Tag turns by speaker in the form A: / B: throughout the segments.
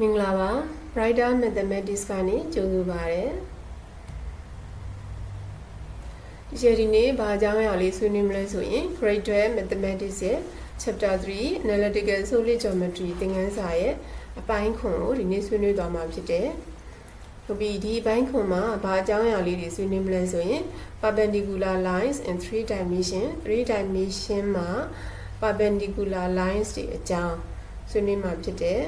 A: မင်္ဂလာပါ Brighter Mathematics ကနေကြိုဆိုပါရစေဒီချက်ဒီနေ့ဘာအကြောင်းအရာလေးဆွေးနွေးမလဲဆိုရင် Grade 12 Mathematics ရဲ့ Chapter 3 Analytical Solid Geometry သင်ခန်းစာရဲ့အပိုင်းခွန်ကိုဒီနေ့ဆွေးနွေးသွားမှာဖြစ်တယ်ဟုတ်ပြီဒီအပိုင်းခွန်မှာဘာအကြောင်းအရာလေးတွေဆွေးနွေးမလဲဆိုရင် perpendicular lines in 3 dimension 3 dimension မှာ perpendicular lines တွေအကြောင်းဆွေးနွေးမှာဖြစ်တယ်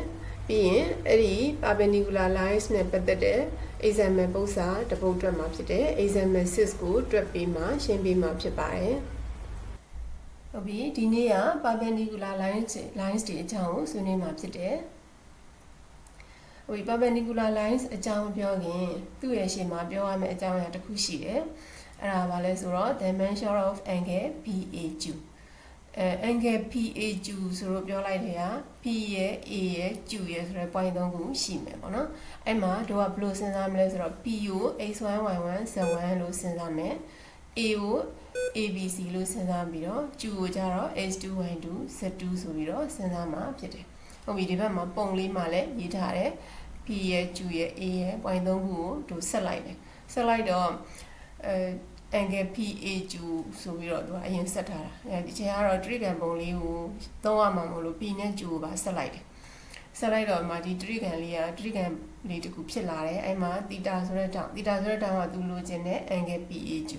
A: ပြီးရင်အဲ့ဒီ perpendicular lines နဲ့ပတ်သက်တဲ့ example ပုံစံတစ်ပုဒ်တွက်မှာဖြစ်တယ် example 6ကိုတွက်ပြီးမှရှင်းပြီးမှဖြစ်ပါတယ်ဟုတ်ပြီဒီနေ့က perpendicular lines lines တွေအကြောင်းကိုဆွေးနွေးမှာဖြစ်တယ်ဟို perpendicular lines အကြောင်းပြောရင်သူ့ရဲ့ရှေ့မှာပြောရမယ့်အကြောင်းအရာတစ်ခုရှိတယ်အဲ့ဒါဘာလဲဆိုတော့ dimension of angle BAQ အဲ angle PAQ ဆိုတော့ပြောလိုက်တယ်ဟာ P ရဲ့ A ရဲ့ Q ရဲ့ဆိုတဲ့ point ၃ခုရှိမယ်ပေါ့နော်အဲ့မှာတို့ကဘယ်လိုစဉ်းစားမလဲဆိုတော့ P ကို x1 y1 z1 လို့စဉ်းစားမယ် A ကို ABC လို့စဉ်းစားပြီးတော့ Q ကိုကြတော့ x2 y2 z2 ဆိုပြီးတော့စဉ်းစားမှာဖြစ်တယ်ဟုတ်ပြီဒီဘက်မှာပုံလေးမှာလည်းရေးထားတယ် P ရဲ့ Q ရဲ့ A ရဲ့ point ၃ခုကိုတို့ဆက်လိုက်တယ်ဆက်လိုက်တော့အဲ angle PAQ ဆိုပြီးတော့သူကအရင်ဆက်ထားတာအဲဒီချိန်ကတော့ trigon ပုံလေးကိုသုံးရမှာမလို့ P နဲ့ Q ကိုပါဆက်လိုက်တယ်ဆက်လိုက်တော့မှဒီ trigon လေးက trigon လေးတခုဖြစ်လာတယ်အဲ့မှာ theta ဆိုတဲ့တောင် theta ဆိုတဲ့တောင်ကသူလိုချင်တဲ့ angle PAQ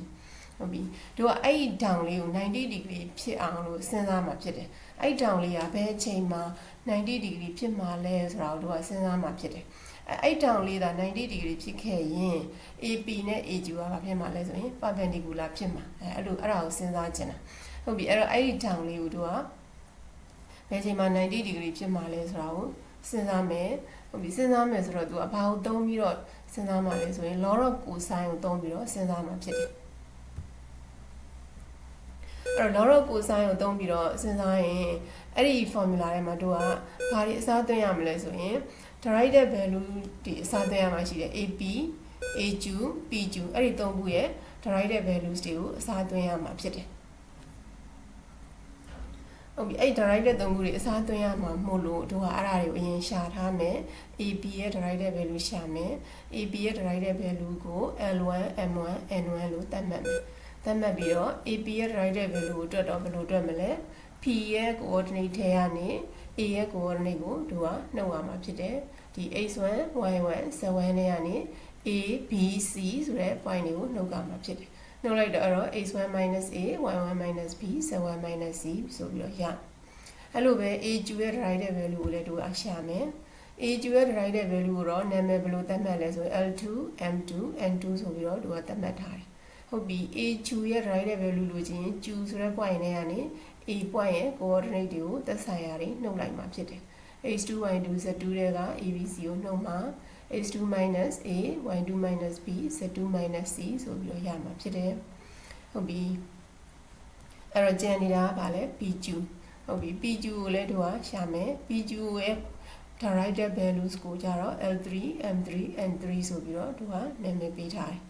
A: ဟုတ်ပြီတို့ကအဲ့ဒီတောင်လေးကို90 degree ဖြစ်အောင်လို့စဉ်းစားမှာဖြစ်တယ်အဲ့ဒီတောင်လေးကဘယ်အချိန်မှာ90 degree ဖြစ်မှာလဲဆိုတာကိုတို့ကစဉ်းစားမှာဖြစ်တယ် အဲ့တောင်လေးသာ90ဒီဂရီဖြစ်ခဲ့ရင် AP နဲ့ AQ ကဘာဖြစ်မှာလဲဆိုရင် perpendicular ဖြစ်မှာအဲအဲ့လိုအဲ့ဒါကိုစဉ်းစားကြင်တာဟုတ်ပြီအဲ့တော့အဲ့ဒီတောင်လေးကိုတို့ကဘယ်ချိန်မှာ90ဒီဂရီဖြစ်မှာလဲဆိုတာကိုစဉ်းစားမယ်ဟုတ်ပြီစဉ်းစားမယ်ဆိုတော့သူကဘာကိုသုံးပြီးတော့စဉ်းစားမှာလဲဆိုရင် log of cosine ကိုသုံးပြီးတော့စဉ်းစားမှာဖြစ်တယ်အဲ့တော့ log of cosine ကိုသုံးပြီးတော့စဉ်းစားရင်အဲ့ဒီ formula ထဲမှာတို့ကဘာတွေအစားသွင်းရမလဲဆိုရင် derived value ဒီအစားသွင်းရမှာရှိတယ် AP AQ PQ အဲ့ဒီသုံးခုရဲ့ derived values တွေကိုအစားသွင်းရမှာဖြစ်တယ်ဟုတ်ပြီအဲ့ derived သုံးခုတွေအစားသွင်းရမှာမို့လို့တို့ကအဲ့ဒါတွေကိုအရင်ရှာထားမယ် AP ရဲ့ derived value ရှာမယ် AP ရဲ့ derived value ကို L1 M1 N1 လို့သတ်မှတ်မယ်သတ်မှတ်ပြီးတော့ AP ရဲ့ derived value ကိုတွက်တော့ဘယ်လိုတွက်မလဲ P ရဲ့ coordinate ထဲကနေ A ရဲ့ coordinate ကိုတို့ကနှုတ်ရမှာဖြစ်တယ် ဒီ x1 y1 z1 နဲ့ကနေ a b c ဆိုတဲ့ point တွေကိုနှုတ်ကမှာဖြစ်တယ်နှုတ်လိုက်တော့အဲ့တော့ x1 a y1 b z1 c ဆိုပြီးတော့ရအဲ့လိုပဲ aq ရဲ့ derived value ကိုလည်းတို့အရှာမယ် aq ရဲ့ derived value ကိုတော့နာမည်ဘယ်လိုသတ်မှတ်လဲဆိုရင် l2 m2 n2 ဆိုပြီးတော့တို့ကသတ်မှတ်ထားတယ်ဟုတ်ပြီ aq ရဲ့ derived value လို့ချင်း q ဆိုတဲ့ point နဲ့ကနေ a point ရဲ့ coordinate တွေကိုသက်ဆိုင်ရာတွေနှုတ်လိုက်မှာဖြစ်တယ် h2 y2 z2 တွေက abc ကိုနှုတ်မှာ h2 a y2 b z2 c ဆိုပြီးတော့ရမှာဖြစ်တယ်ဟုတ်ပြီအဲ့တော့ကြံနေတာကဘာလဲ pq ဟုတ်ပြီ pq ကိုလည်းတို့ကရှာမယ် pq ရဲ့ derived values ကိုကြတော့ l3 m3 n3 ဆိုပြီးတော့တို့ကနာမည်ပေးထားတယ်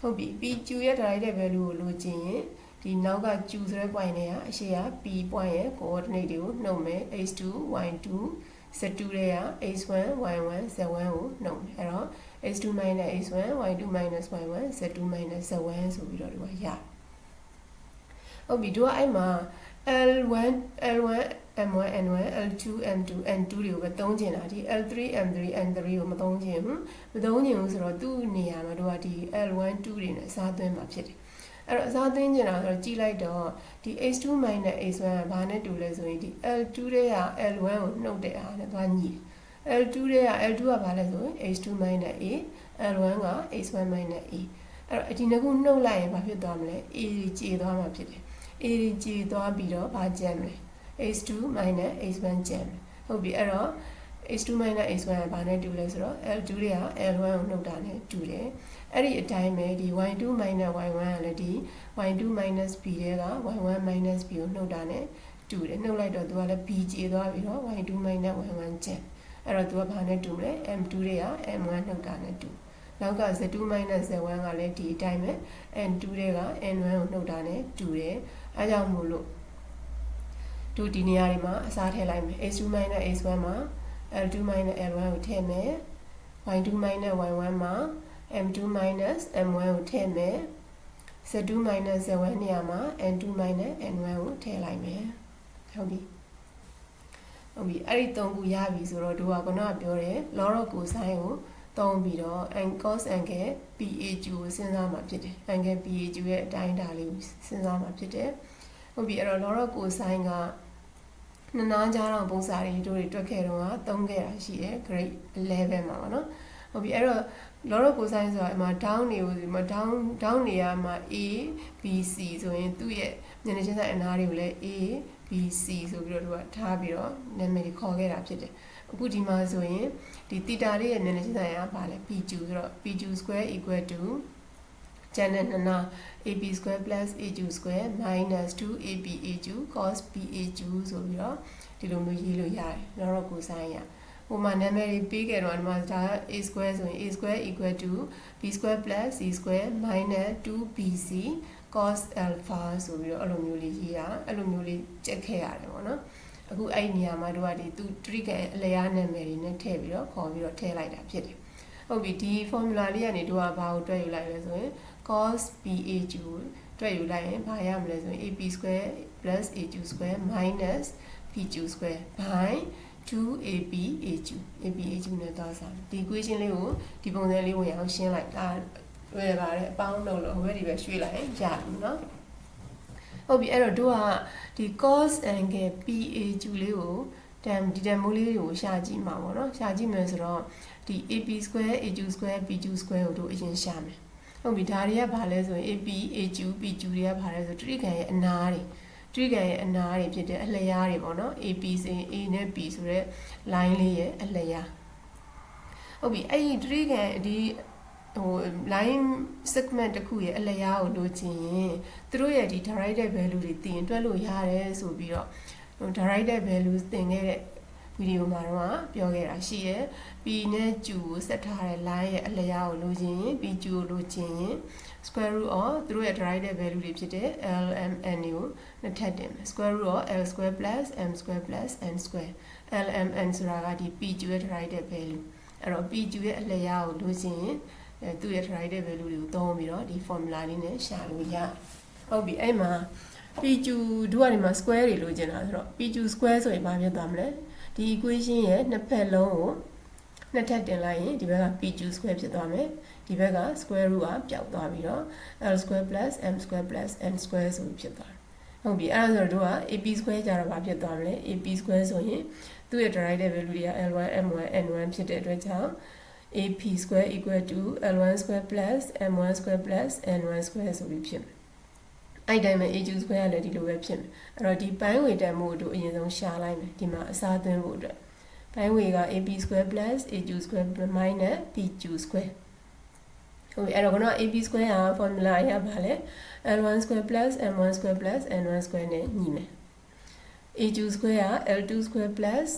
A: ဟုတ်ပြီ pq ရဲ့ derived value ကိုလိုချင်ရင်ဒီနောက်က q ဆိုတဲ့ point တွေကအရှိက p point ရဲ့ coordinate တွေကိုနှုတ်မယ် h2 y2 z2 တွေက x1 y1 z1 ကိုနှုတ်မယ်အဲ့တော့ x2 x1 y2 y1 z2 z1 ဆိုပြီးတော့ဒီကရဟုတ်ပြီတို့ကအဲ့မှာ L1 L1 M1 N1 L2 M2 N2 တွေကိုပဲသုံးကျင်တာဒီ L3 M3 N3 ကိုမသုံးကျင်ဘူးမသုံးကျင်ဘူးဆိုတော့သူ့နေရာမှာတို့ကဒီ L1 2တွေနဲ့စားသွင်းမှာဖြစ်တယ် အဲ့တော့အစားသွင်းကျင်တာဆိုတော့ကြည့်လိုက်တော့ဒီ h2 minus h1 ကဘာနဲ့တူလဲဆိုရင်ဒီ l2 တဲ့က l1 ကိုနှုတ်တဲ့အားနဲ့သွားညီတယ် l2 တဲ့က l2 ကဘာလဲဆိုရင် h2 minus a l1 က h1 minus a အဲ့တော့ဒီနှစ်ခုနှုတ်လိုက်ရင်ဘာဖြစ်သွားမလဲ a ကြေသွားမှာဖြစ်တယ် a ကြေသွားပြီးတော့ဘာကျန်မလဲ h2 minus h1 ကျန်ဟုတ်ပြီအဲ့တော့ h2 h1 ကဘာနဲ့တူလဲဆိုတော့ l2 တွေက l1 ကိုနှုတ်တာနဲ့တူတယ် အဲ့ဒီအတိုင်းပဲဒီ y2 y1 ကလည်းဒီ y2 b တွေက y1 b ကိုနှုတ်တာနဲ့တူတယ်နှုတ်လိုက်တော့သူကလည်း b ကျေသွားပြီးတော့ y2 y1 ကျန်အဲ့တော့သူကဘာနဲ့တူမလဲ m2 တွေက m1 နှုတ်တာနဲ့တူနောက်က z2 z1 ကလည်းဒီအတိုင်းပဲ n2 တွေက n1 ကိုနှုတ်တာနဲ့တူတယ်အဲကြောင့်မို့လို့တို့ဒီနေရာတွေမှာအစားထည့်လိုက်မယ် h2 h1 မှာ L2 minus L1 ကိုထည့်မယ် y2 minus y1 မှာ m2 minus m1 ကိုထည့်မယ် z2 minus z1 နေရာမှာ n2 minus n1 ကိုထည့်လိုက်မယ်ဟုတ်ပြီဟုတ်ပြီအဲ့ဒီသုံးခုရပြီဆိုတော့တို့ကခုနကပြောတယ် log of cosine ကိုသုံးပြီးတော့ n cos angle PAQ ကိုစဉ်းစားမှာဖြစ်တယ် angle PAQ ရဲ့အတိုင်းအတာလေးကိုစဉ်းစားမှာဖြစ်တယ်ဟုတ်ပြီအဲ့တော့ log of cosine ကနှစ်နားကြားတော့ပုံစံတွေတို့တွေတွက်ခဲ့တော့ကသုံးခဲ့တာရှိတယ် grade 11မှာပေါ့နော်ဟုတ်ပြီအဲ့တော့ log of cosine ဆိုတာအမှ down တွေကိုဒီမှာ down down နေရာမှာ A B C ဆိုရင်သူ့ရဲ့မျက်နှာချင်းဆိုင်အနားတွေကိုလည်း A BC ဆိုပြီးတော့သူကထားပြီးတော့နာမည်ခေါ်ခဲ့တာဖြစ်တယ်အခုဒီမှာဆိုရင်ဒီသီတာလေးရဲ့မျက်နှာချင်းဆိုင်ကဘာလဲ PQ ဆိုတော့ PQ square equal to ကျန်တဲ့နှစ်နာ AB square plus AQ square minus 2AB AQ cos BAQ ဆိုပြီးတော့ဒီလိုမျိုးရေးလို့ရတယ်။တော့ကိုဆိုင်ရ။ ဟိုမှာနာမည်တွေပေးခဲ့တော့ဒီမှာဒါ A square ဆိုရင် A square equal to B square plus C square minus 2BC cos alpha ဆိုပြီးတော့အဲ့လိုမျိုးလေးရေးတာအဲ့လိုမျိုးလေးကြက်ခဲ့ရတယ်ပေါ့နော်အခုအဲ့ဒီနေရာမှာတို့ကဒီသူ trigger အလျားနာမည်တွေနဲ့ထည့်ပြီးတော့ခေါ်ပြီးတော့ထည့်လိုက်တာဖြစ်တယ်ဟုတ်ပြီဒီ formula လေးကနေတို့ကဘာကိုတွက်ယူလိုက်လဲဆိုရင် cos BAQ တွက်ယူလိုက်ရင်ဘာရမလဲဆိုရင် AP square plus AQ square minus PQ square by 2AB AQ AB AQ နဲ့သွားစားဒီ equation လေးကိုဒီပုံစံလေးဝင်အောင်ရှင်းလိုက်ဒါလွယ်ပါတယ်အပေါင်းလို့လို့ဟိုဘက်ဒီပဲရွှေ့လိုက်ရပြီเนาะဟုတ်ပြီအဲ့တော့တို့ကဒီ cos angle PAQ လေးကိုတန်ဒီတန်မိုးလေးကိုရှာကြည့်မှာပေါ့နော်ရှာကြည့်မယ်ဆိုတော့ဒီ AP square AQ square PQ square ကိုတို့အရင်ရှာမယ်ဟုတ်ပြီဒါတွေကဘာလဲဆိုရင် AP AQ PQ တွေကဘာလဲဆိုတရိကန်ရဲ့အနာတွေ တရိကန်ရဲ့အနာတွေဖြစ်တဲ့အလျားတွေပေါ့နော် AP ဆိုရင် A နဲ့ B ဆိုတဲ့ line လေးရဲ့အလျားဟုတ်ပြီအဲ့ဒီတရိကန်ဒီဟို line segment တစ်ခုရဲ့အလျားကိုလိုချင်ရင်သူတို့ရဲ့ဒီ directed value တွေသိရင်တွက်လို့ရတယ်ဆိုပြီးတော့ directed value သင်ခဲ့တဲ့ဗီဒီယိုမှာတော့ပြောခဲ့တာရှိရဲ့ P နဲ့ Q ကိုဆက်ထားတဲ့ line ရဲ့အလျားကိုလိုချင်ရင် P Q ကိုလိုချင်ရင် square root of သူတို့ရဲ့ directed value တွေဖြစ်တဲ့ L M N ကိုနှစ်ထပ်တင်မယ် square root of L square plus M square plus N square L M N ဆိုတာကဒီ P Q ရဲ့ directed value အဲ့တော့ P Q ရဲ့အလျားကိုလိုချင်ရင်အဲသူ့ရဲ့ derived value တွေကိုသုံးပြီးတော့ဒီ formula လေးနဲ့ရှာလို့ရဟုတ်ပြီအဲ့မှာ PQ တို့ကနေမှာ square တွေလိုချင်တာဆိုတော့ PQ square ဆိုရင်ဘာဖြစ်သွားမလဲဒီ equation ရဲ့နှစ်ဖက်လုံးကို နှစ်ထပ်တင်လိုက်ရင်ဒီဘက်က PQ square ဖြစ်သွားမယ်ဒီဘက်က square root ကပျောက်သွားပြီးတော့ L square plus M square plus N square ဆိုပြီးဖြစ်သွားတယ်ဟုတ်ပြီအဲ့ဒါဆိုတော့တို့က AP square ကြတော့ဘာဖြစ်သွားမလဲ AP square ဆိုရင်သူ့ရဲ့ derived value တွေက L1 M1 N1 ဖြစ်တဲ့အတွက်ကြောင့် AP square equal to L1 square plus M1 square plus N1 square ဆိုပြီးဖြစ်မယ်။အဲ့တိုင်းမှာ AQ square ကလည်းဒီလိုပဲဖြစ်မယ်။အဲ့တော့ဒီပိုင်းဝေတန်မှုတို့အရင်ဆုံးရှာလိုက်မယ်ဒီမှာအစားသွင်းဖို့အတွက် ပိုင်းဝေက AP square plus AQ square minus PQ square ဟုတ်ပြီအဲ့တော့ကတော့ AP square က formula အရပါလဲ L1 square plus M1 square plus N1 square နဲ့ညီမယ်။ AQ square က L2 square plus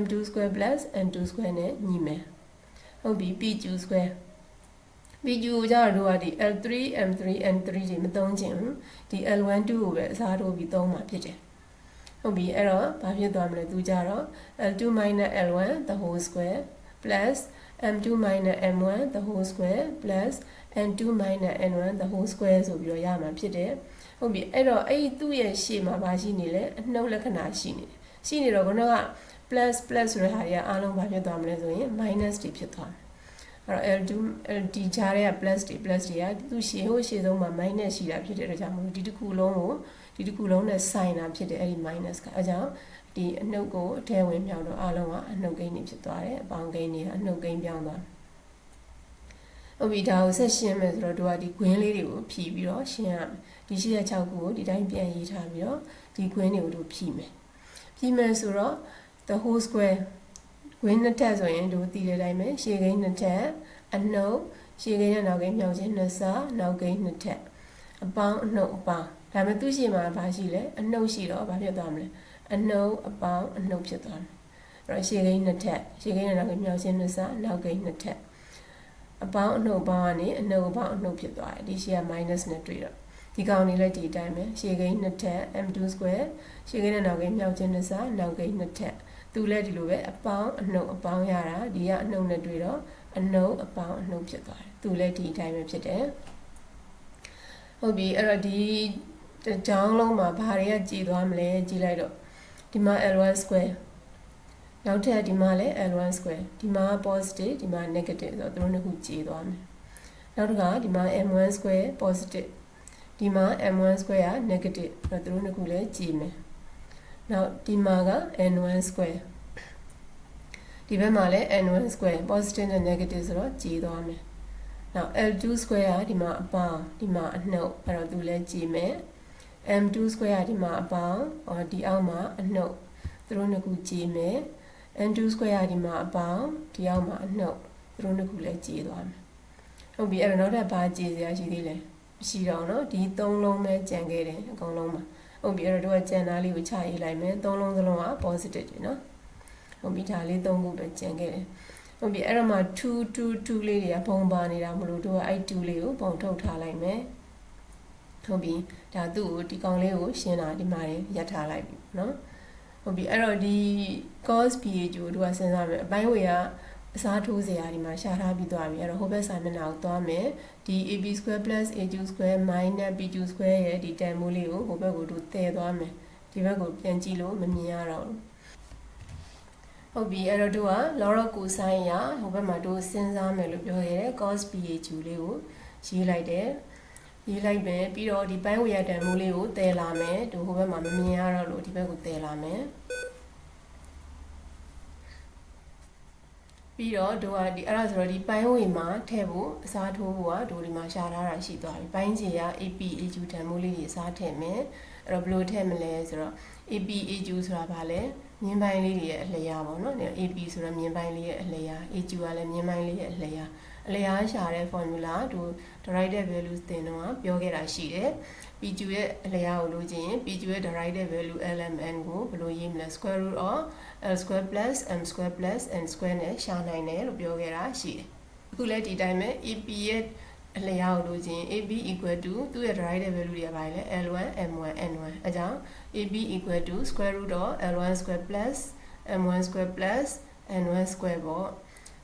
A: M2 square plus N2 square နဲ့ညီမယ်။ဟုတ်ပြီ PQ square PQ ကိုကြတော့တို့ကဒီ L3 M3 N3 တွေမသုံးချင်ဘူးဒီ L1 2 ကိုပဲအစားထိုးပြီးသုံးမှာဖြစ်တယ် ဟုတ်ပြီအဲ့တော့ဘာဖြစ်သွားမလဲသူကြတော့ L2 L1 the whole square plus M2 M1 the whole square plus N2 N1 the whole square ဆိုပြီးတော့ရမှာဖြစ်တယ်ဟုတ်ပြီအဲ့တော့အဲ့ဒီသူ့ရဲ့ရှေ့မှာဘာရှိနေလဲအနှုတ်လက္ခဏာရှိနေတယ်ရှိနေတော့ခုနက plus plus ဆိုတဲ့ဟာတွေကအားလုံးဘာဖြစ်သွားမလဲဆိုရင် minus တွေဖြစ်သွားမယ်အဲ့တော့ L2 LD ဂျားတွေက plus တွေ plus တွေကသူရှေ့ဟိုရှေ့ဆုံးမှာ minus ရှိတာဖြစ်တဲ့အတွက်ကြောင့်မလို့ဒီတစ်ခုလုံးကို ဒီတစ်ခုလုံးနဲ့ sin တာဖြစ်တဲ့အဲ့ဒီ minus ကအဲကြောင့်ဒီအနှုတ်ကိုအထဲဝင်မြောက်တော့အားလုံးကအနှုတ်ကိန်းတွေဖြစ်သွားတယ်အပေါင်းကိန်းတွေကအနှုတ်ကိန်းပြောင်းသွားဟုတ်ပြီဒါကိုဆက်ရှင်းမယ်ဆိုတော့တို့ကဒီ green လေးတွေကိုဖြီးပြီးတော့ရှင်းရမယ်ဒီရှိတဲ့6ခုကိုဒီတိုင်းပြန်ရေးထားပြီးတော့ဒီ green တွေကိုတို့ဖြီးမယ်ဖြီးမယ်ဆိုတော့ the whole square ဝင်းနှစ်ထပ်ဆိုရင်တို့တည်တဲ့အတိုင်းပဲရှေ့ကိန်းနှစ်ထပ်အနှုတ်ရှေ့ကိန်းနဲ့နောက်ကိန်းမြောက်ခြင်းနှစ်ဆနောက်ကိန်းနှစ်ထပ်အပေါင်းအနှုတ်အပေါင်း ဒါပေမဲ့သူ့ရှေ့မှာဘာရှိလဲအနှုတ်ရှိတော့ဘာဖြစ်သွားမလဲအနှုတ်အပေါင်းအနှုတ်ဖြစ်သွားမယ်အဲ့တော့ရှေ့ကိန်းနှစ်ထပ်ရှေ့ကိန်းနဲ့နောက်ကိန်းမြောက်ခြင်းနှစ်ဆနောက်ကိန်းနှစ်ထပ်အပေါင်းအနှုတ်ပေါင်းကနေအနှုတ်အပေါင်းအနှုတ်ဖြစ်သွားတယ်ဒီရှေ့က minus နဲ့တွေ့တော့ဒီကောင်လေးလည်းဒီအတိုင်းပဲရှေ့ကိန်းနှစ်ထပ် m2 square ရှေ့ကိန်းနဲ့နောက်ကိန်းမြောက်ခြင်းနှစ်ဆနောက်ကိန်းနှစ်ထပ်သူလည်းဒီလိုပဲအပေါင်းအနှုတ်အပေါင်းရတာဒီကအနှုတ်နဲ့တွေ့တော့အနှုတ်အပေါင်းအနှုတ်ဖြစ်သွားတယ်သူလည်းဒီအတိုင်းပဲဖြစ်တယ်ဟုတ်ပြီအဲ့တော့ဒီတစ် ကြောင်းလုံးမှာဘာတွေကကြည်သွားမလဲကြည်လိုက်တော့ဒီမှာ L1 square နောက်ထပ်ဒီမှာလည်း L1 square ဒီမှာ positive ဒီမှာ negative ဆိုတော့သူတို့နှစ်ခုကြည်သွားမယ်နောက်တစ်ခါဒီမှာ M1 square positive ဒီမှာ M1 square က negative အဲ့တော့သူတို့နှစ်ခုလည်းကြည်မယ်နောက်ဒီမှာက N1 square ဒီဘက်မှာလည်း N1 square positive နဲ့ negative ဆိုတော့ကြည်သွားမယ်နောက် L2 square ကဒီမှာအပေါင်းဒီမှာအနှုတ်အဲ့တော့သူလည်းကြည်မယ် M2 square ကဒီမှာအပေါင်းဟောဒီအောက်မှာအနှုတ်သူတို့နှစ်ခုကြည်မယ် N2 square ကဒီမှာအပေါင်းဒီအောက်မှာအနှုတ်သူတို့နှစ်ခုလည်းကြည်သွားမယ်ဟုတ်ပြီအဲ့တော့နောက်ထပ်ဘာကြည်စရာရှိသေးလဲမရှိတော့เนาะဒီသုံးလုံးပဲကြံခဲ့တယ်အကုန်လုံးမှာဟုတ်ပြီအဲ့တော့တို့ကကြံသားလေးကိုချရေးလိုက်မယ်သုံးလုံးစလုံးက positive တွေเนาะဟုတ်ပြီဒါလေးသုံးခုပဲကြံခဲ့တယ်ဟုတ်ပြီအဲ့တော့မှ2 2 2လေးတွေကပုံပါနေတာမလို့တို့ကအဲ့2လေးကိုပုံထုတ်ထားလိုက်မယ် ထုံးပြီးဒါသူ့ကိုဒီကောင်လေးကိုရှင်းတာဒီမှာရပ်ထားလိုက်ပြီနော်ဟုတ်ပြီအဲ့တော့ဒီ cos ph ကိုသူကစဉ်းစားမယ်အပိုင်းဝေကအစားထိုးစရာဒီမှာရှာထားပြီးသွားပြီအဲ့တော့ဟိုဘက်ဆိုင်မျက်နှာကိုသွားမယ်ဒီ ab2 ag2 pq2 ရဲ့ဒီတန်မိုးလေးကိုဟိုဘက်ကိုသူတည်သွားမယ်ဒီဘက်ကိုပြန်ကြည့်လို့မမြင်ရတော့ဘူးဟုတ်ပြီအဲ့တော့တို့က Laurel ကိုဆိုင်ရဟိုဘက်မှာတို့စဉ်းစားမယ်လို့ပြောခဲ့တယ် cos ph လေးကိုရေးလိုက်တယ် ရေးလိုက်မယ်ပြီးတော့ဒီပိုင်းဝေရတန်မိုးလေးကိုတည်လာမယ်တို့ဟိုဘက်မှာမမြင်ရတော့လို့ဒီဘက်ကိုတည်လာမယ်ပြီးတော့တို့ကဒီအဲ့ဒါဆိုတော့ဒီပိုင်းဝေမှာထည့်ဖို့အစားထိုးဖို့ကတို့ဒီမှာရှာထားတာရှိသွားပြီပိုင်းချေက AP AQ တန်မိုးလေးတွေအစားထည့်မယ်အဲ့တော့ဘယ်လိုထည့်မလဲဆိုတော့ AP AQ ဆိုတာဗာလဲမြင်းပိုင်းလေးတွေရဲ့အလျာပေါ့နော် AP ဆိုတော့မြင်းပိုင်းလေးရဲ့အလျာ AQ ကလည်းမြင်းပိုင်းလေးရဲ့အလျာ အလျားရှာတဲ့ formula တို့ derived values သင်တော့ပြောခဲ့တာရှိတယ် PQ ရဲ့အလျားကိုလို့ချင်း PQ ရဲ့ derived value LMN ကိုဘယ်လိုရေးမလဲ square root of L square plus M square plus N square နဲ့ရှာနိုင်တယ်လို့ပြောခဲ့တာရှိတယ်အခုလည်းဒီတိုင်းပဲ EP ရဲ့အလျားကိုလို့ချင်း AB equal to သူ့ရဲ့ derived value တွေကပါလေ L1 M1 N1 အကြောင်း AB equal to square root of L1 square plus M1 square plus N1 square ပေါ့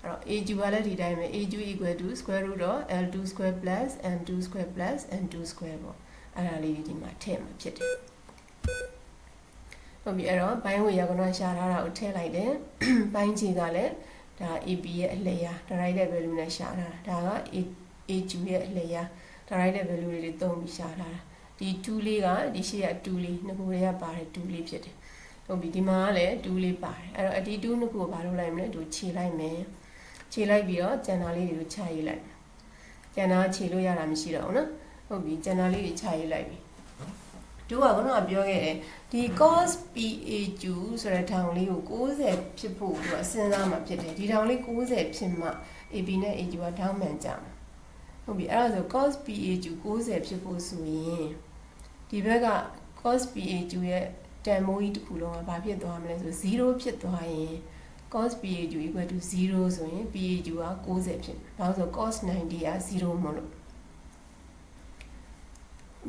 A: အဲ့တော့ AQ ကလည်းဒီတိုင်းပဲ AQ equal to square root of L2 square plus M2 square plus N2 square ပေါ့အဲ့ဒါလေးဒီမှာထည့်မှာဖြစ်တယ်ဟုတ်ပြီအဲ့တော့ဘိုင်းဝေရကနရှာထားတာကိုထည့်လိုက်တယ်ဘိုင်းချီကလည်းဒါ AB ရဲ့အလျာ derived value နဲ့ရှာထားတာဒါက AQ ရဲ့အလျာ derived value တွေသုံးပြီးရှာထားတာဒီ2လေးကဒီရှေ့က2လေးနှစ်ခုတွေကပါတယ်2လေးဖြစ်တယ်ဟုတ်ပြီဒီမှာကလည်း2လေးပါတယ်အဲ့တော့အဒီ2နှစ်ခုကိုဘာလုပ်လိုက်မလဲသူခြေလိုက်မယ် ခြေလိုက်ပြီးတော့ကျန်တာလေးတွေကိုခြာရေးလိုက်ကျန်တာခြေလို့ရတာမရှိတော့ဘူးနော်ဟုတ်ပြီကျန်တာလေးတွေခြာရေးလိုက်ပြီတို့ကခုနကပြောခဲ့တယ်ဒီ cos PAQ ဆိုတဲ့ထောင်လေးကို60ဖြစ်ဖို့သူကစဉ်းစားမှဖြစ်တယ်ဒီထောင်လေး60ဖြစ်မှ AB နဲ့ AQ ကထောင်းမှန်ကြမှာဟုတ်ပြီအဲ့ဒါဆို cos PAQ 60ဖြစ်ဖို့ဆိုရင်ဒီဘက်က cos PAQ ရဲ့တန်မိုးကြီးတစ်ခုလုံးကဘာဖြစ်သွားမလဲဆို0ဖြစ်သွားရင် cos PAQ equal to 0ဆိုရင် PAQ က60ဖြစ်ဘာလို့ဆို cos 90က0မလို့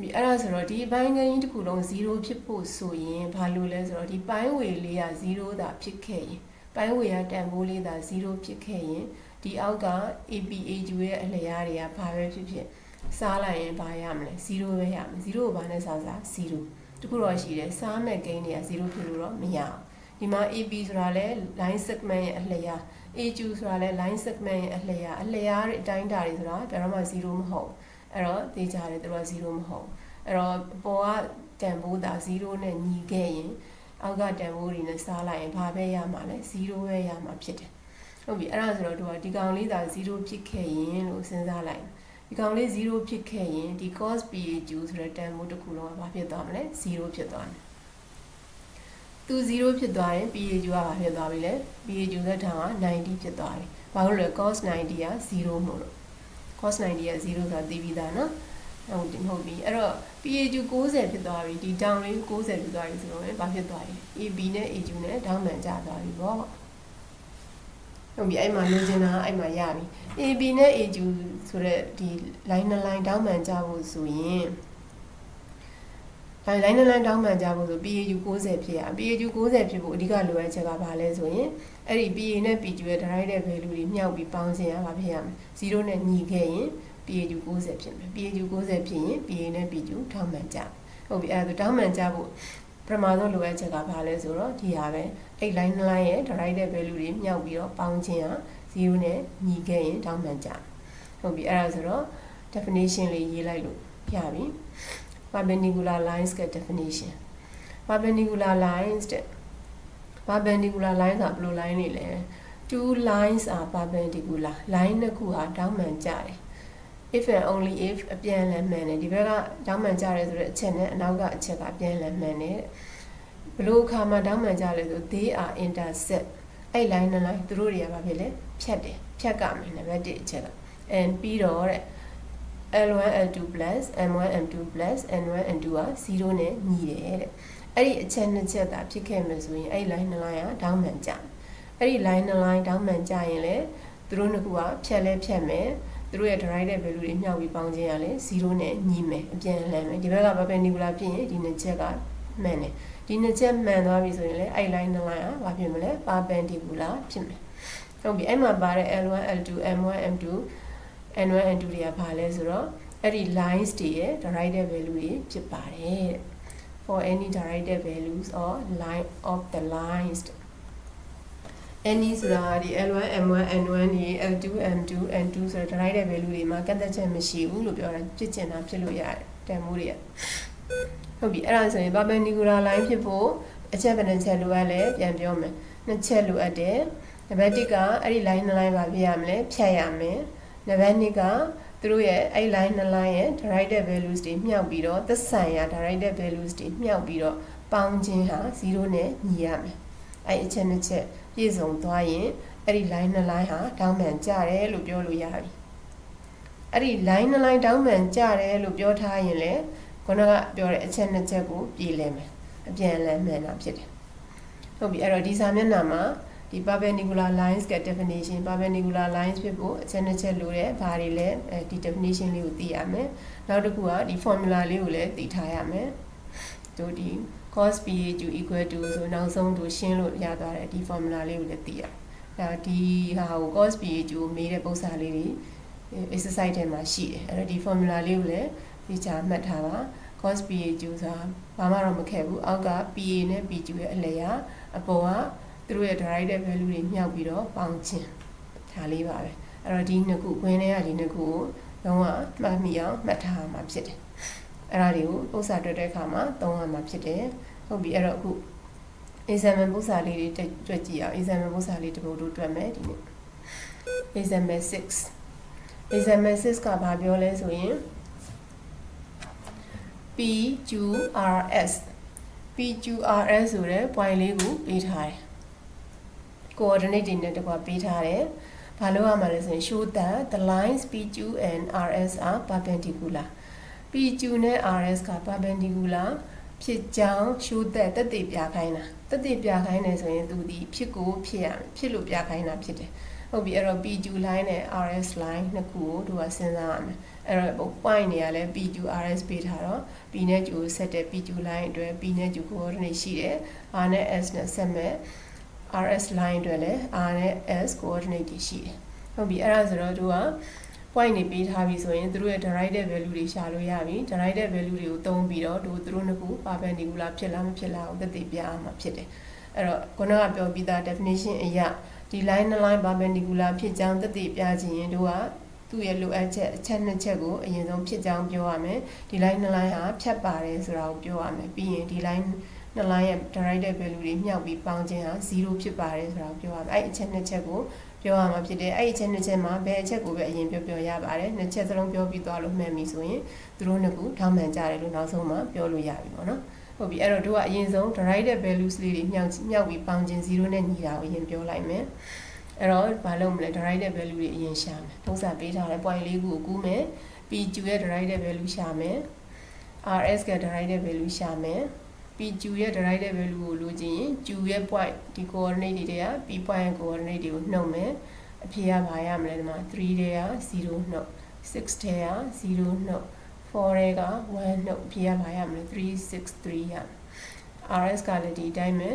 A: ဒီအဲ့ဒါဆိုတော့ဒီဘိုင်းကင်းတစ်ခုလုံး0ဖြစ်ဖို့ဆိုရင်ဘာလို့လဲဆိုတော့ဒီပိုင်းဝေလေးက0သာဖြစ်ခဲ့ရင်ပိုင်းဝေရတန်ဖိုးလေးသာ0ဖြစ်ခဲ့ရင်ဒီအောက်က APAQ ရဲ့အလျားတွေကဘာပဲဖြစ်ဖြစ်စားလိုက်ရင်ဘာရမလဲ0ပဲရမယ်0ကိုဘာနဲ့စားစား0တခုတော့ရှိတယ်စားမဲ့ဂိမ်းတွေက0ဖြစ်လို့တော့မရအောင် ဒီမှာ AP ဆိုတာလဲ line segment ရဲ့အလျာ AQ ဆိုတာလဲ line segment ရဲ့အလျာအလျာတွေအတိုင်းတာတွေဆိုတာဘယ်တော့မှ0မဟုတ်အဲ့တော့သိကြတယ်သူက0မဟုတ်အဲ့တော့ပေါ်ကတန်ဖိုးသာ0နဲ့ညီခဲ့ရင်အောက်ကတန်ဖိုးတွေနဲ့စားလိုက်ရင်ဘာပဲရမှာလဲ0ပဲရမှာဖြစ်တယ်ဟုတ်ပြီအဲ့ဒါဆိုတော့သူကဒီကောင်လေးသာ0ဖြစ်ခဲ့ရင်လို့စဉ်းစားလိုက်ဒီကောင်လေး0ဖြစ်ခဲ့ရင်ဒီ cos PAQ ဆိုတဲ့တန်ဖိုးတစ်ခုလုံးကဘာဖြစ်သွားမလဲ0ဖြစ်သွားတယ် သူ0ဖြစ်သွားရင် PAQ ကဘာဖြစ်သွားပြီလဲ PAQ ဇက်ထောင်က90ဖြစ်သွားပြီဘာလို့လဲ cos 90က0မို့လို့ cos 90ရဲ့0ဆိုတာသိပြီးသားနော်ဟုတ်ဒီမဟုတ်ပြီအဲ့တော့ PAQ 60ဖြစ်သွားပြီဒီ down လေး60ဖြစ်သွားပြီဆိုတော့ဘာဖြစ်သွားလဲ AB နဲ့ AQ နဲ့ down မှန်ကျသွားပြီပေါ့ဟုတ်ပြီအဲ့မှာလိုချင်တာအဲ့မှာရပြီ AB နဲ့ AQ ဆိုတော့ဒီ line နှစ် line down မှန်ကျဖို့ဆိုရင် ဒါလိုင်းနလန်းတောင်းပန်ကြဖို့ဆို PAU 60ဖြစ်ရ PAU 60ဖြစ်ဖို့အဓိကလိုအပ်ချက်ကဘာလဲဆိုရင်အဲ့ဒီ PA နဲ့ PQ ရဲ့ direct value တွေမြောက်ပြီးပေါင်းစင်ရမှာဖြစ်ရမယ်0နဲ့ညီခဲ့ရင် PAU 60ဖြစ်မယ် PAU 60ဖြစ်ရင် PA နဲ့ PQ ထောက်မှန်ကြဟုတ်ပြီအဲ့ဒါတောင်းမှန်ကြဖို့ပထမဆုံးလိုအပ်ချက်ကဘာလဲဆိုတော့ဒီဟာပဲအဲ့ line တစ် line ရဲ့ direct value တွေမြောက်ပြီးတော့ပေါင်းခြင်းဟာ0နဲ့ညီခဲ့ရင်တောင်းမှန်ကြဟုတ်ပြီအဲ့ဒါဆိုတော့ definition လေးရေးလိုက်လို့ရပြီ perpendicular lines က definition perpendicular lines တဲ့ perpendicular line ဆိုတာဘယ်လို line တွေလဲ two lines are perpendicular line နှစ်ခုဟာတောင်းမှန်ကြတယ် if and only if အပြန်အလှန်မှန်တယ်ဒီဘက်ကတောင်းမှန်ကြတယ်ဆိုတော့အချက်နဲ့အနောက်ကအချက်ကအပြန်အလှန်မှန်တယ်ဘလို့အခါမှာတောင်းမှန်ကြလဲဆို they are intersect အဲ့ line နဲ့ line သူတို့တွေကဘာဖြစ်လဲဖြတ်တယ်ဖြတ်ကမယ်နံပါတ်1အချက်က and ပြီးတော့တဲ့ L1 L2 M1 M2 N1 N2 က0နဲ့ညီတယ်တဲ့အဲ့ဒီအချက်နှစ်ချက်သာဖြစ်ခဲ့မယ်ဆိုရင်အဲ့ line နှစ် line ကဒေါင်းမှန်ကြအဲ့ဒီ line နှစ် line ဒေါင်းမှန်ကြရင်လေသူတို့နှစ်ခုကဖြတ်လဲဖြတ်မယ်သူတို့ရဲ့ derived value တွေမျှပြီးပေါင်းခြင်းရလဲ0နဲ့ညီမယ်အပြန်အလှန်ပဲဒီဘက်က perpendicular ဖြစ်ရင်ဒီနှစ်ချက်ကမှန်တယ်ဒီနှစ်ချက်မှန်သွားပြီဆိုရင်လေအဲ့ line နှစ် line ကဘာဖြစ်မလဲ perpendicular ဖြစ်မယ်ဟုတ်ပြီအဲ့မှာပါတဲ့ L1 L2 M1 M2 N1 N2 တွေကဘာလဲဆိုတော့အဲ့ဒီ lines တွေရဲ့ derived value တွေဖြစ်ပါတယ် for any derived values or line of the lines any ဆိုတာဒီ L1 M1 N1 ဒီ L2 M2 N2 ဆိုတော့ derived value တွေမှာကန့်သက်ချက်မရှိဘူးလို့ပြောတာဖြစ်ကျင်တာဖြစ်လို့ရတယ်တန်မိုးတွေကဟုတ်ပြီအဲ့ဒါဆိုရင် perpendicular line ဖြစ်ဖို့အချက်ဘယ်နှချက်လိုအပ်လဲပြန်ပြောမယ်နှစ်ချက်လိုအပ်တယ်နံပါတ်1ကအဲ့ဒီ line နှစ် line ပါပြရမလဲဖြတ်ရမယ် နံပါတ်2ကသူတို့ရဲ့အဲ့ line နှစ် line ရဲ့ derived values တွေမြှောက်ပြီးတော့သက်ဆိုင်ရာ derived values တွေမြှောက်ပြီးတော့ပေါင်းခြင်းဟာ0နဲ့ညီရမယ်အဲ့အချက်နှစ်ချက်ပြည့်စုံသွားရင်အဲ့ဒီ line နှစ် line ဟာတောင်းပန်ကြတယ်လို့ပြောလို့ရပြီအဲ့ဒီ line နှစ် line တောင်းပန်ကြတယ်လို့ပြောထားရင်လေခုနကပြောတဲ့အချက်နှစ်ချက်ကိုပြည်လဲမယ်အပြန်အလှန်မှန်တာဖြစ်တယ်ဟုတ်ပြီအဲ့တော့ဒီစာမျက်နှာမှာ ဒီ perpendicular lines က definition perpendicular lines ဖြစ်ဖို့အချက်နှစ်ချက်လိုတဲ့ဘာတွေလဲအဲဒီ definition လေးကိုသိရမယ်နောက်တစ်ခုကဒီ formula လေးကိုလည်းသိထားရမယ်တို့ဒီ cos ph equal to ဆိုနောက်ဆုံးတို့ရှင်းလို့ရသွားတယ်ဒီ formula လေးကိုလည်းသိရဒါဒီဟာကို cos ph ကိုမေးတဲ့ပုံစံလေးတွေ exercise ထဲမှာရှိတယ်အဲ့တော့ဒီ formula လေးကိုလည်းဒီချာမှတ်ထားပါ cos ph ဆိုတာဘာမှတော့မခဲ့ဘူးအောက်က pa နဲ့ pq ရဲ့အလယ်ကအပေါ်က သူတို့ရဲ့ derived value တွေမြှောက်ပြီးတော့ပေါင်းခြင်းဒါလေးပါပဲအဲ့တော့ဒီနှစ်ခုခွင်းထဲကဒီနှစ်ခုကိုလုံးဝမှတ်မိအောင်မှတ်ထားမှာဖြစ်တယ်အဲ့ဒါတွေကိုပု္ပ္ပာတွေ့တဲ့အခါမှာသုံးရမှာဖြစ်တယ်ဟုတ်ပြီအဲ့တော့အခု example ပု္ပ္ပာလေးတွေတွေ့ကြည့်အောင် example ပု္ပ္ပာလေးတစ်ပုဒ်တို့တွေ့မယ်ဒီနေ့ example 6 example 6ကဘာပြောလဲဆိုရင် PQRS PQRS ဆိုတဲ့ point လေးကိုပေးထားတယ် coordinate တွေနဲ့တကွပေးထားတယ်။ဘာလို့ရမှာလဲဆိုရင် show that the lines PQ and RS are perpendicular PQ နဲ့ RS က perpendicular ဖြစ်ကြောင်း show that တက်တည်ပြခိုင်းတာတက်တည်ပြခိုင်းတယ်ဆိုရင်သူဒီဖြစ်ကိုဖြစ်ရဖြစ်လို့ပြခိုင်းတာဖြစ်တယ်။ဟုတ်ပြီအဲ့တော့ PQ line နဲ့ RS line နှစ်ခုကိုတို့ကစဉ်းစားရမယ်။အဲ့တော့ point တွေကလည်း PQ RS ပေးထားတော့ P နဲ့ Q ကိုဆက်တဲ့ PQ line အတွက် P နဲ့ Q coordinate ရှိတယ်။ R နဲ့ S နဲ့ဆက်မဲ့ RS line အတွက်လည်း R နဲ့ S coordinate တွေရှိတယ်။ဟုတ်ပြီအဲ့ဒါဆိုတော့သူက point တွေပေးထားပြီဆိုရင်သူတို့ရဲ့ derived value တွေရှာလို့ရပြီ။ derived value တွေကိုသုံးပြီးတော့သူသူတို့နှစ်ခု perpendicular ဖြစ်လားမဖြစ်လားကိုသက်သေပြအောင်မှာဖြစ်တယ်။အဲ့တော့ခုနကပြောပြီးသား definition အရဒီ line နှစ် line perpendicular ဖြစ်ကြောင်းသက်သေပြခြင်းရင်တို့ကသူ့ရဲ့လိုအပ်ချက်အချက်နှစ်ချက်ကိုအရင်ဆုံးဖြစ်ကြောင်းပြောရမယ်။ဒီ line နှစ် line ဟာဖြတ်ပါတယ်ဆိုတာကိုပြောရမယ်။ပြီးရင်ဒီ line နှစ် line ရဲ့ derived value တွေမြှောက်ပြီးပေါင်းခြင်းဟာ0ဖြစ်ပါတယ်ဆိုတာကိုပြောရမယ်အဲ့အချက်နှစ်ချက်ကိုပြောရမှာဖြစ်တယ်အဲ့အချက်နှစ်ချက်မှာဘယ်အချက်ကိုပဲအရင်ပြောပြောရပါတယ်နှစ်ချက်စလုံးပြောပြီးသွားလို့မှန်ပြီဆိုရင်သူတို့နှစ်ခုထောက်မှန်ကြတယ်လို့နောက်ဆုံးမှပြောလို့ရပြီပေါ့နော်ဟုတ်ပြီအဲ့တော့တို့ကအရင်ဆုံး derived values လေးတွေမြှောက်မြှောက်ပြီးပေါင်းခြင်း0နဲ့ညီတာကိုအရင်ပြောလိုက်မယ်အဲ့တော့ဘာလုပ်မလဲ derived value တွေအရင်ရှာမယ်ပုံစံပေးထားတဲ့ point လေးခုကိုကူးမယ် PQ ရဲ့ derived value ရှာမယ် RS က derived value ရှာမယ် PQ ရဲ့ derived value ကိုလိုချင်ရင် Q ရဲ့ point ဒီ coordinate တွေက P point coordinate တွေကိုနှုတ်မယ်အဖြေကဘာရမလဲဒီမှာ3တဲ့က0နှုတ်6တဲ့က0နှုတ်4 4ရဲက1နှုတ်ပြရပါရမလဲ363ရ RS ကလည်းဒီအတိုင်းပဲ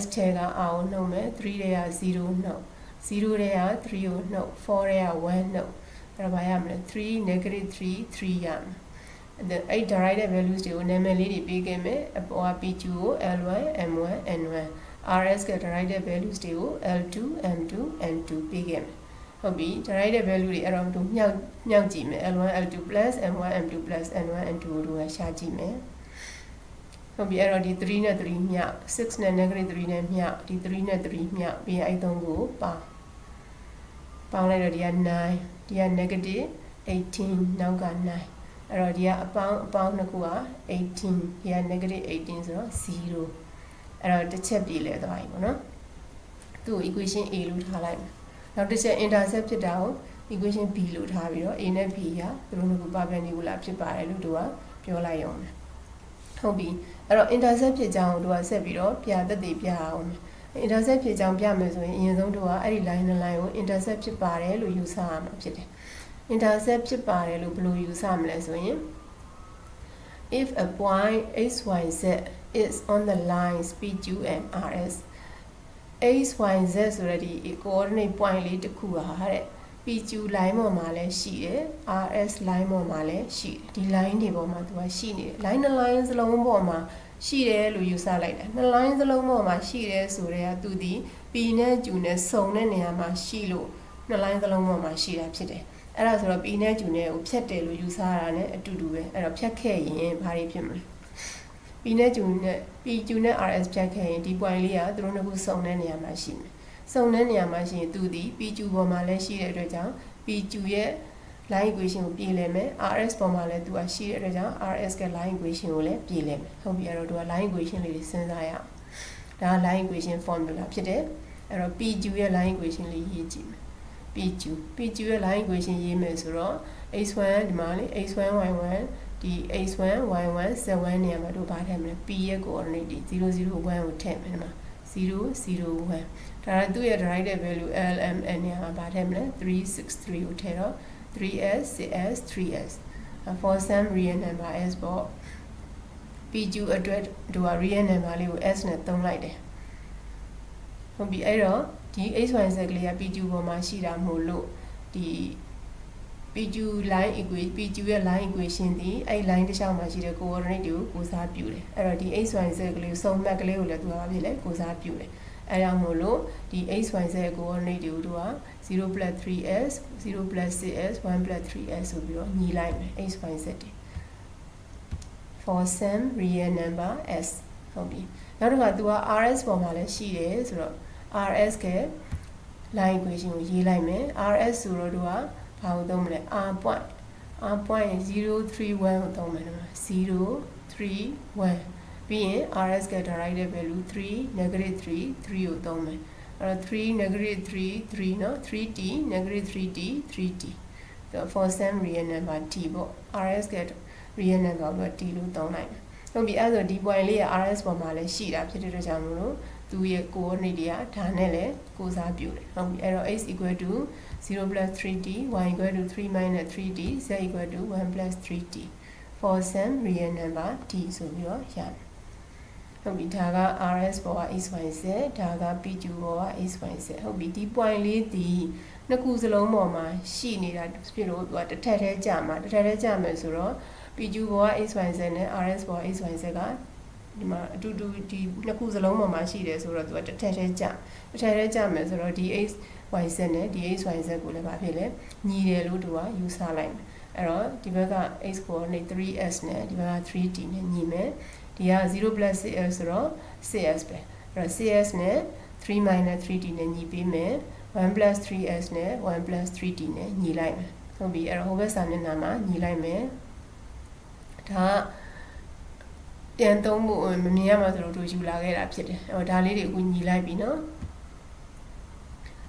A: S ထဲက R ကိုနှုတ်မယ်3ရဲက0နှုတ်0ရဲက3ကိုနှုတ်4ရဲက1နှုတ်အဲ့ဒါပါရမလဲ3 negative 3 3ရမယ် အဲ့ derived values တွေကိုနာမည်လေးတွေပေးခဲ့မယ်အပေါ်က PQ ကို L1 M1 N1 RS က derived values တွေကို L2 M2 N2 ပေးခဲ့မယ်ဟုတ်ပြီ derived value တွေအဲ့တော့တို့မြောက်မြောက်ကြည့်မယ် L1 L2 M1 M2 N1 N2 တို့ကရှာကြည့်မယ်ဟုတ်ပြီအဲ့တော့ဒီ3နဲ့3မြောက်6နဲ့ negative 3နဲ့မြောက်ဒီ3နဲ့3မြောက်ပြီးအဲ့3ကိုပေါင်းပေါင်းလိုက်တော့ဒီက9ဒီက negative 18နောက်က9 အဲ့တော့ဒီကအပေါင်းအပေါင်းနှစ်ခုက18ဒီက negative 18ဆိုတော့0အဲ့တော့တစ်ချက်ပြေးလဲသွားပြီပေါ့နော်သူ့ကို equation A လို့ထားလိုက်မယ်နောက်တစ်ချက် intercept ဖြစ်တာကို equation B လို့ထားပြီးတော့ A နဲ့ B ကသူတို့နှစ်ခု perpendicular ဖြစ်ပါတယ်လို့သူကပြောလိုက်ရုံပဲဟုတ်ပြီအဲ့တော့ intercept ဖြစ်ကြောင်းကိုသူကဆက်ပြီးတော့ပြသက်သေပြအောင်မယ် intercept ဖြစ်ကြောင်းပြမယ်ဆိုရင်အရင်ဆုံးတို့ကအဲ့ဒီ line နဲ့ line ကို intercept ဖြစ်ပါတယ်လို့ယူဆရမှာဖြစ်တယ် intercept ဖြစ်ပါတယ်လို့ဘယ်လိုယူဆမလဲဆိုရင် if a point xyz is on the lines pq and rs xyz ဆိုတဲ့ဒီ coordinate point လေးတစ်ခုဟာတဲ့ pq line ပေါ်မှာလည်းရှိတယ် rs line ပေါ်မှာလည်းရှိတယ်ဒီ line တွေပေါ်မှာသူကရှိနေတယ် line နှစ် line စလုံးပေါ်မှာရှိတယ်လို့ယူဆလိုက်တယ်နှစ် line စလုံးပေါ်မှာရှိတယ်ဆိုတဲ့ကသူဒီ p နဲ့ q နဲ့စုံတဲ့နေရာမှာရှိလို့နှစ် line စလုံးပေါ်မှာရှိတာဖြစ်တယ် အဲ့ဒါဆိုတော့ p နဲ့ q နဲ့ကိုဖြတ်တယ်လို့ယူဆရတာ ਨੇ အတူတူပဲအဲ့တော့ဖြတ်ခဲ့ရင်ဘာတွေဖြစ်မလဲ p နဲ့ q နဲ့ p q နဲ့ rs ဖြတ်ခဲ့ရင်ဒီ point လေးကသူတို့နှစ်ခုစုံတဲ့နေရာမှာရှိမယ်စုံတဲ့နေရာမှာရှိရင်သူဒီ p q ပေါ်မှာလည်းရှိတဲ့အတွက်ကြောင့် p q ရဲ့ line equation ကိုပြေးလဲမယ် rs ပေါ်မှာလည်းသူကရှိတဲ့အတွက်ကြောင့် rs က line equation ကိုလည်းပြေးလဲမယ်ဟုတ်ပြီအဲ့တော့သူက line equation လေးတွေစဉ်းစားရအောင်ဒါက line equation formula ဖြစ်တယ်အဲ့တော့ pq ရဲ့ line equation လေးရေးကြည့်မယ် pq pq ရဲ့ line equation ရေးမယ်ဆိုတော့ x1 ဒီမှာလေ x1 y1 ဒီ x1 y1 z1 နေရာမှာတို့ဘာထည့်မလဲ p ရဲ့ coordinate တွေ001ကိုထည့်မယ်ဒီမှာ001ဒါကသူ့ရဲ့ derived value lmn နေရာမှာဘာထည့်မလဲ363ကိုထည့်တော့ 3s 6s 3s for some real number s ပေါ့ pq အတွက်တို့က real number လေးကို s နဲ့သုံးလိုက်တယ်ဟုတ်ပြီအဲ့တော့ ဒီ xy z ကလေးက pq ပေါ်မှာရှိတာမို့လို့ဒီ pq line equation pq ရဲ့ line equation ဒီအဲ့ line တစ်လျှောက်မှာရှိတဲ့ coordinate တွေကိုကိုးစားပြုတယ်အဲ့တော့ဒီ xy z ကလေးစုံမှတ်ကလေးကိုလည်းသူကဘာဖြစ်လဲကိုးစားပြုတယ်အဲဒါမို့လို့ဒီ xyz coordinate တွေကိုတို့က0 3s 0 6s 1 3s ဆိုပြီးတော့ညီလိုက်မယ် xyz တွေ for some real number s ဟုတ်ပြီနောက်တစ်ခါ तू က rs ပေါ်မှာလည်းရှိတယ်ဆိုတော့ rs က line equation ကိုရေးလိုက်မယ် rs ဆိုတော့တို့ကဘာကိုသုံးမလဲ r point r point 031ကိုသုံးမယ်နော်031ပြီးရင် rs က derived value 3 negative 3 3ကိုသုံးမယ်အဲ့တော့3 negative 3 3เนาะ 3t negative 3t 3t for some real number t ပေါ့ rs က real number ကို t လို့သုံးလိုက်မယ်ဟုတ်ပြီအဲ့ဆိုဒီ point လေးက rs ပေါ်မှာလည်းရှိတာဖြစ်တဲ့အတွက်ကြောင့်မလို့ သူရဲ့ coordinate တွေကဒါနဲ့လည်းကိုစားပြုတယ်ဟုတ်ပြီအဲ့တော့ x equal to 0 plus 3t y equal to 3 minus 3t z equal to 1 plus 3t for some real number t ဆိုပြီးတော့ရတယ်ဟုတ်ပြီဒါက rs ပေါ်က xyz ဒါက pq ပေါ်က xyz ဟုတ်ပြီဒီ point လေးဒီနှစ်ခုစလုံးပေါ်မှာရှိနေတာဖြစ်လို့သူကတစ်ထက်ထဲကြာမှာတစ်ထက်ထဲကြာမယ်ဆိုတော့ pq ပေါ်က xyz နဲ့ rs ပေါ်က xyz က ဒီမှာအတူတူဒီနှစ်ခုစလုံးပေါ်မှာရှိတယ်ဆိုတော့သူကတစ်ထက်ထဲကြာတစ်ထက်ထဲကြာမယ်ဆိုတော့ဒီ x yz နဲ့ဒီ x yz ကိုလည်းဘာဖြစ်လဲညီတယ်လို့သူကယူဆလိုက်မယ်အဲ့တော့ဒီဘက်က x coordinate 3s နဲ့ဒီဘက်က 3t နဲ့ညီမယ်ဒီက0 plus 6s ဆိုတော့ 6s ပဲအဲ့တော့ 6s နဲ့3 minus 3t နဲ့ညီပေးမယ်1 plus 3s နဲ့1 plus 3t နဲ့ညီလိုက်မယ်ဟုတ်ပြီအဲ့တော့ဟိုဘက်စာမျက်နှာမှာညီလိုက်မယ်ဒါက ပြန်သုံးဖို့မမြင်ရမှာဆိုတော့တို့ယူလာခဲ့တာဖြစ်တယ်အဲ့တော့ဒါလေးတွေအခုညီလိုက်ပြီနော်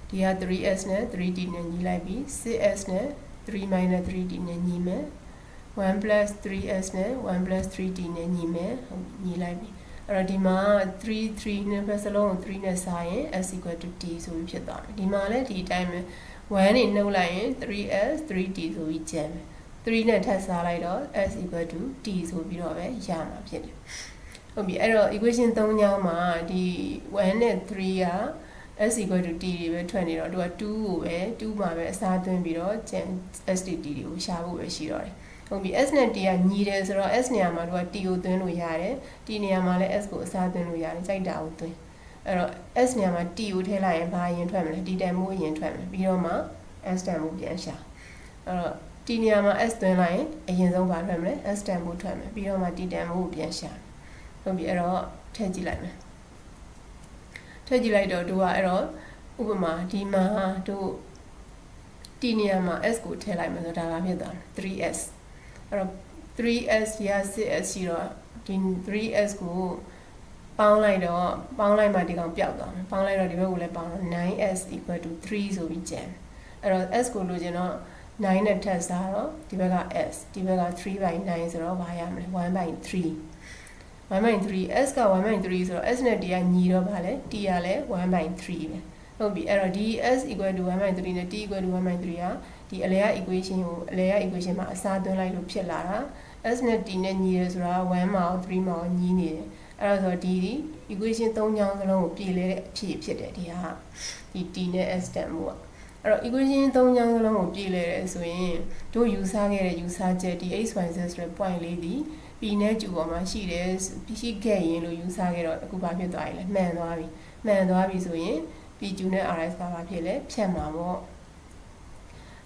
A: ဒီက 3s နဲ့ 3t နဲ့ညီလိုက်ပြီ 6s နဲ့3 minus 3t နဲ့ညီမယ်1 plus 3s နဲ့1 plus 3t နဲ့ညီမယ်ဟုတ်ညီလိုက်ပြီအဲ့တော့ဒီမှာ3 3နဲ့ပဲစလုံးကို3နဲ့စာရင် s equal to t ဆိုပြီးဖြစ်သွားတယ်ဒီမှာလည်းဒီအတိုင်းပဲ1နေနှုတ်လိုက်ရင် 3s 3t ဆိုပြီးကျန်မယ် 3နဲ့ထပ်စားလိုက်တော့ s equal to t ဆိုပြီးတော့ပဲရမှာဖြစ်တယ်ဟုတ်ပြီအဲ့တော့ equation 3ညောင်းမှာဒီ1နဲ့3က s equal to t တွေပဲထွက်နေတော့သူက2ကိုပဲ2မှာပဲအစားသွင်းပြီးတော့ s t t တွေကိုရှာဖို့ပဲရှိတော့တယ်ဟုတ်ပြီ s နဲ့ t ကညီတယ်ဆိုတော့ s နေရာမှာသူက t ကိုသွင်းလို့ရတယ် t နေရာမှာလည်း s ကိုအစားသွင်းလို့ရတယ်ကြိုက်တာကိုသွင်းအဲ့တော့ s နေရာမှာ t ကိုထည့်လိုက်ရင်ဘာအရင်ထွက်မလဲ t တန်မိုးအရင်ထွက်မယ်ပြီးတော့မှ s တန်မိုးပြန်ရှာအဲ့တော့ t နေရာမှာ s သွင်းလိုက်ရင်အရင်ဆုံးဘာထွက်မလဲ s တန်မိုးထွက်မယ်ပြီးတော့မှ t တန်မိုးကိုပြန်ရှာဟုတ်ပြီအဲ့တော့ထည့်ကြည့်လိုက်မယ်ထည့်ကြည့်လိုက်တော့တို့ကအဲ့တော့ဥပမာဒီမှာတို့ t နေရာမှာ s ကိုထည့်လိုက်မယ်ဆိုတော့ဒါကဖြစ်သွားတယ် 3s အဲ့တော့ 3s ရ 6s ရှိတော့ဒီ 3s ကိုပေါင်းလိုက်တော့ပေါင်းလိုက်မှဒီကောင်ပျောက်သွားမယ်ပေါင်းလိုက်တော့ဒီဘက်ကိုလည်းပေါင်းတော့ 9s equal to 3ဆိုပြီးကျန်အဲ့တော့ s ကိုလိုချင်တော့ 9နဲ့ထပ်စားတော့ဒီဘက်က s ဒီဘက်က3 by 9ဆိုတော့ဘာရမလဲ1 by 3 1 by 3 s က1 by 3ဆိုတော့ s နဲ့ t ကညီတော့ဗာလဲ t ကလည်း1 by 3ပဲဟုတ်ပြီအဲ့တော့ဒီ s equal to 1 by 3နဲ့ t equal to 1 by 3ကဒီအလဲရ equation ကိုအလဲရ equation မှာအစားသွင်းလိုက်လို့ဖြစ်လာတာ s နဲ့ t နဲ့ညီတယ်ဆိုတာ1မှာရော3မှာရောညီနေတယ်အဲ့တော့ဆိုဒီ equation ၃ချောင်းစလုံးကိုပြည်လဲတဲ့အဖြစ်ဖြစ်တယ်ဒီဟာဒီ t နဲ့ s တန်မှုอ่ะ အဲ့တော့ equation ၃ချောင်းစလုံးကိုပြည်လဲတယ်ဆိုရင်တို့ယူဆခဲ့တဲ့ယူဆချက်ဒီ x y z ဆိုတဲ့ point လေးဒီ p နဲ့ q ပေါ်မှာရှိတယ်ရှိခဲ့ရင်လို့ယူဆခဲ့တော့အခုဘာဖြစ်သွားပြီလဲမှန်သွားပြီမှန်သွားပြီဆိုရင် p q နဲ့ rs ကဘာဖြစ်လဲဖြတ်မှာပေါ့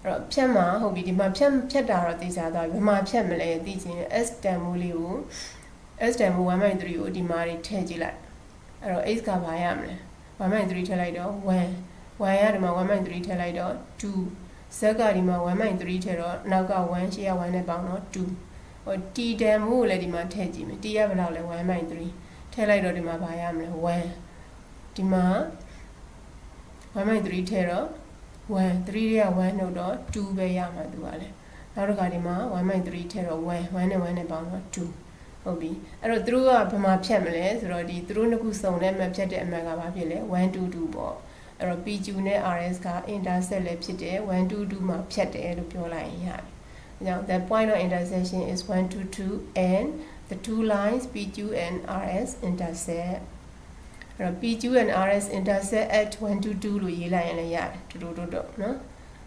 A: အဲ့တော့ဖြတ်မှာဟုတ်ပြီဒီမှာဖြတ်ဖြတ်တာတော့သိကြသွားပြီဘယ်မှာဖြတ်မလဲသိချင်း s တန်မိုးလေးကို s တန်မိုး1.3ကိုဒီမှာတွေထည့်ကြည့်လိုက်အဲ့တော့ x ကဘာရမလဲ1.3ထည့်လိုက်တော့1 1ရဒီမှာ1.3ထည့်လိုက်တော့2 z ကဒီမှာ1.3ထည့်တော့နောက်က1ရှေ့က1နဲ့ပေါင်းတော့2ဟို t တန်မိုးကိုလည်းဒီမှာထည့်ကြည့်မယ် t ရဘယ်လောက်လဲ1.3ထည့်လိုက်တော့ဒီမှာဘာရမလဲ1ဒီမှာ1.3ထည့်တော့1 3တွေက1နှုတ်တော့2ပဲရမှာသူကလည်းနောက်တစ်ခါဒီမှာ1.3ထည့်တော့1 1နဲ့1နဲ့ပေါင်းတော့2ဟုတ်ပြီအဲ့တော့သူတို့ကဘာမှဖြတ်မလဲဆိုတော့ဒီသူတို့နှစ်ခုစုံတဲ့မှတ်ဖြတ်တဲ့အမှတ်ကဘာဖြစ်လဲ122ပေါ့ အဲ့တော့ PQ နဲ့ RS က intersect လည်းဖြစ်တယ်122မှာဖြတ်တယ်လို့ပြောလိုက်ရင်ရတယ်။အဲကြောင့် the point of intersection is 122 and the two lines PQ and RS intersect အဲ့တော့ PQ and RS intersect at 122လို့ရေးလိုက်ရင်လည်းရတယ်တူတူတူတူနော်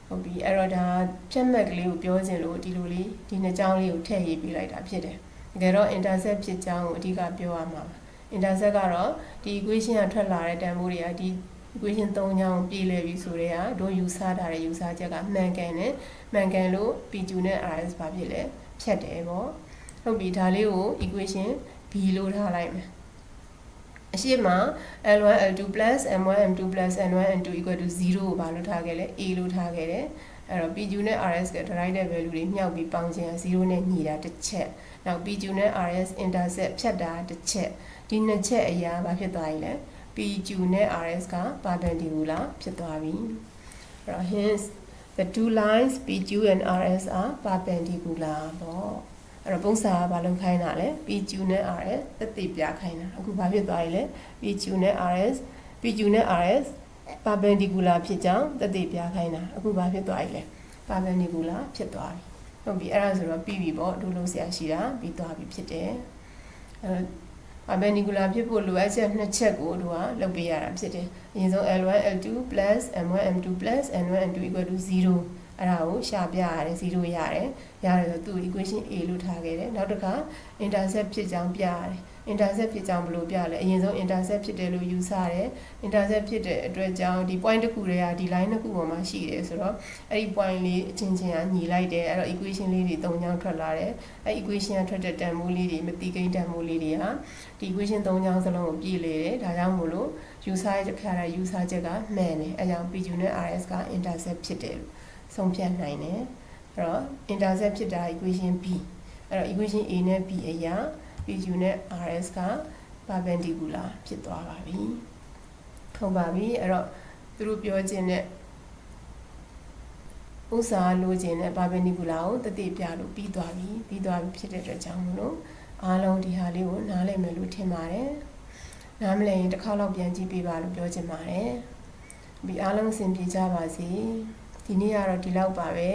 A: ဟုတ်ပြီအဲ့တော့ဒါဖြတ်မှတ်ကလေးကိုပြောချင်လို့ဒီလိုလေးဒီနှစ်ကြောင်းလေးကိုထည့်ရေးပြလိုက်တာဖြစ်တယ်တကယ်တော့ intersect ဖြစ်ကြောင်းကိုအဓိကပြောရမှာပါ intersect ကတော့ဒီ equation ကထွက်လာတဲ့တန်ဖိုးတွေကဒီ equation 3ချောင်းပြည်လည်ပြီဆိုတဲ့ဟာတို့ယူဆထားတဲ့ယူဆချက်ကမှန်ကန်တယ်မှန်ကန်လို့ PQ နဲ့ RS ဘာဖြစ်လဲဖြတ်တယ်ပေါ့ဟုတ်ပြီဒါလေးကို equation B လို့ထားလိုက်မယ်အရှိမ L1 L2 M1 M2 N1 N2 equal to 0ကိုဘာလို့ထားခဲ့လဲ A လို့ထားခဲ့တယ်အဲ့တော့ PQ နဲ့ RS က derived value တွေမြှောက်ပြီးပေါင်းခြင်း0နဲ့ညီတာတစ်ချက်နောက် PQ နဲ့ RS intersect ဖြတ်တာတစ်ချက်ဒီနှစ်ချက်အရာဘာဖြစ်သွားပြီလဲ PQ နဲ့ RS က perpendicular ဖြစ်သွားပြီအဲ့တော့ hence the two lines PQ and RS are perpendicular ပေါ့အဲ့တော့ပုံစံကဘာလုပ်ခိုင်းတာလဲ PQ နဲ့ RS သက်သေပြခိုင်းတာအခုဘာဖြစ်သွားပြီလဲ PQ နဲ့ RS PQ နဲ့ RS perpendicular ဖြစ်ကြောင်းသက်သေပြခိုင်းတာအခုဘာဖြစ်သွားပြီလဲ perpendicular ဖြစ်သွားပြီဟုတ်ပြီအဲ့ဒါဆိုတော့ပြီးပြီပေါ့ဒုလုံးဆရာရှိတာပြီးသွားပြီဖြစ်တယ်အဲ့တော့ perpendicular ဖြစ်ဖို့လိုအပ်ချက်နှစ်ချက်ကိုတို့ကလုပ်ပေးရတာဖြစ်တယ်အရင်ဆုံး L1 L2 M1 M2 N1 N2 equal to 0 အဲ့ဒါကိုရှာပြရတယ်0ရတယ်ရတယ်ဆိုသူ equation A လို့ထားခဲ့တယ်နောက်တစ်ခါ intercept ဖြစ်ကြောင်းပြရတယ် intercept ဖြစ်ကြောင်းဘယ်လိုပြလဲအရင်ဆုံး intercept ဖြစ်တယ်လို့ယူဆရတယ် intercept ဖြစ်တဲ့အတွက်ကြောင့်ဒီ point တစ်ခုတည်းကဒီ line တစ်ခုပေါ်မှာရှိတယ်ဆိုတော့အဲ့ဒီ point လေးအချင်းချင်းကညီလိုက်တယ်အဲ့တော့ equation လေးတွေ၃ချောင်းထွက်လာတယ်အဲ့ equation ကထွက်တဲ့တန်ဖိုးလေးတွေမတိကိန်းတန်ဖိုးလေးတွေဟာဒီ equation ၃ချောင်းစလုံးကိုပြည့်လေတယ်ဒါကြောင့်မို့လို့ယူဆရခါရယူဆချက်ကမှန်တယ်အဲကြောင့် PQ နဲ့ RS က intercept ဖြစ်တယ်လို့ ဆုံးဖြတ်နိုင်တယ်အဲ့တော့ intercept ဖြစ်တာ equation B အဲ့တော့ equation A နဲ့ B အရာ PQ နဲ့ RS က perpendicular ဖြစ်သွားပါပြီဟုတ်ပါပြီအဲ့တော့သူတို့ပြောခြင်းနဲ့ဥစားလိုခြင်းနဲ့ perpendicular ကိုတတိပြလို့ပြီးသွားပြီပြီးသွားပြီဖြစ်တဲ့အတွက်ကြောင့်မလို့အားလုံးဒီဟာလေးကိုနားလည်မယ်လို့ထင်ပါတယ်နားမလည်ရင်တစ်ခါတော့ပြန်ကြည့်ပေးပါလို့ပြောချင်ပါတယ်ပြီးအားလုံးအဆင်ပြေကြပါစေ ဒီနေ့ကတော့ဒီလောက်ပါပဲ